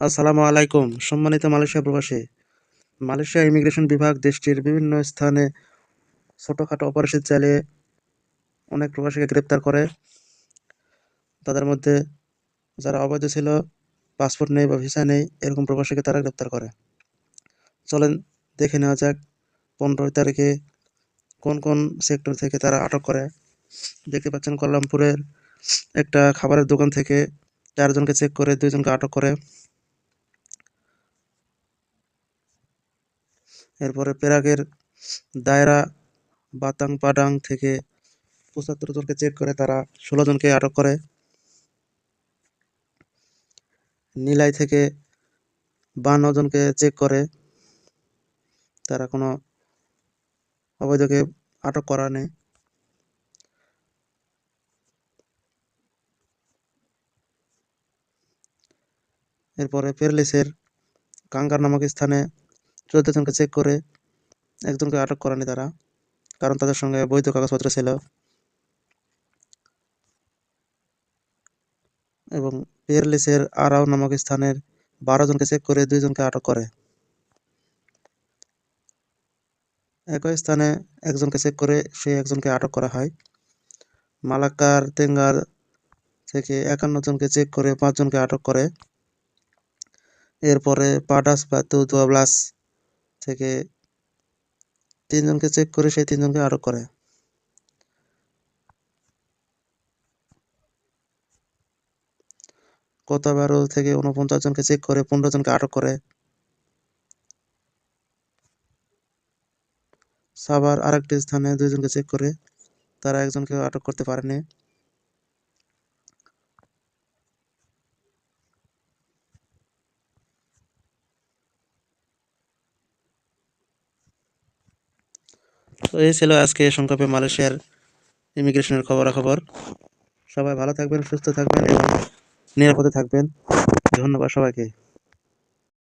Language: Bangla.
আসসালামু আলাইকুম, সম্মানিত মালয়েশিয়া প্রবাসী। মালয়েশিয়া ইমিগ্রেশন বিভাগ দেশটির বিভিন্ন স্থানে ছোটোখাটো অপারেশন চালিয়ে অনেক প্রবাসীকে গ্রেপ্তার করে। তাদের মধ্যে যারা অবৈধ ছিল, পাসপোর্ট নেই বা ভিসা নেই, এরকম প্রবাসীকে তারা গ্রেপ্তার করে। চলেন দেখে নেওয়া যাক পনেরোই তারিখে কোন কোন সেক্টর থেকে তারা আটক করে। দেখতে পাচ্ছেন কল্যাণপুরের একটা খাবারের দোকান থেকে চারজনকে চেক করে দুইজনকে আটক করে। এরপরে পেরাকের দায়রা বাতাং পাডাং থেকে পঁচাত্তর জনকে চেক করে, তারা ষোলো জনকে আটক করে। নিলাই থেকে বান্ন জনকে চেক করে। তারা কোনো অবৈধকে আটক করা নেই। এরপরে পেরলিসের কাঙ্গার নামক স্থানে চোদ্দ জনকে চেক করে একজনকে আটক করেনি তারা, কারণ তাদের সঙ্গে বৈধ কাগজপত্র ছিল। এবং পেরলিসের আরাও নামক স্থানের বারো জনকে চেক করে দুইজনকে আটক করে। একই স্থানে একজনকে চেক করে সেই একজনকে আটক করা হয়। মালাক্কার তেঙ্গার থেকে একান্ন জনকে চেক করে পাঁচজনকে আটক করে। এরপরে পাডাস বা দুয়াব্লাস থেকে তিনজনকে চেক করে সেই তিনজনকে আটক করে। কোতাবারো থেকে উনপঞ্চাশ জনকে চেক করে, পনেরো জনকে আটক করে। সাভার আরেকটি স্থানে দুইজনকে চেক করে, তারা একজনকে আটক করতে পারেনি। তো এই ছিল আজকে সংক্ষেপে মালয়েশিয়ার ইমিগ্রেশনের খবরাখবর। সবাই ভালো থাকবেন, সুস্থ থাকবেন এবং নিরাপদে থাকবেন। ধন্যবাদ সবাইকে।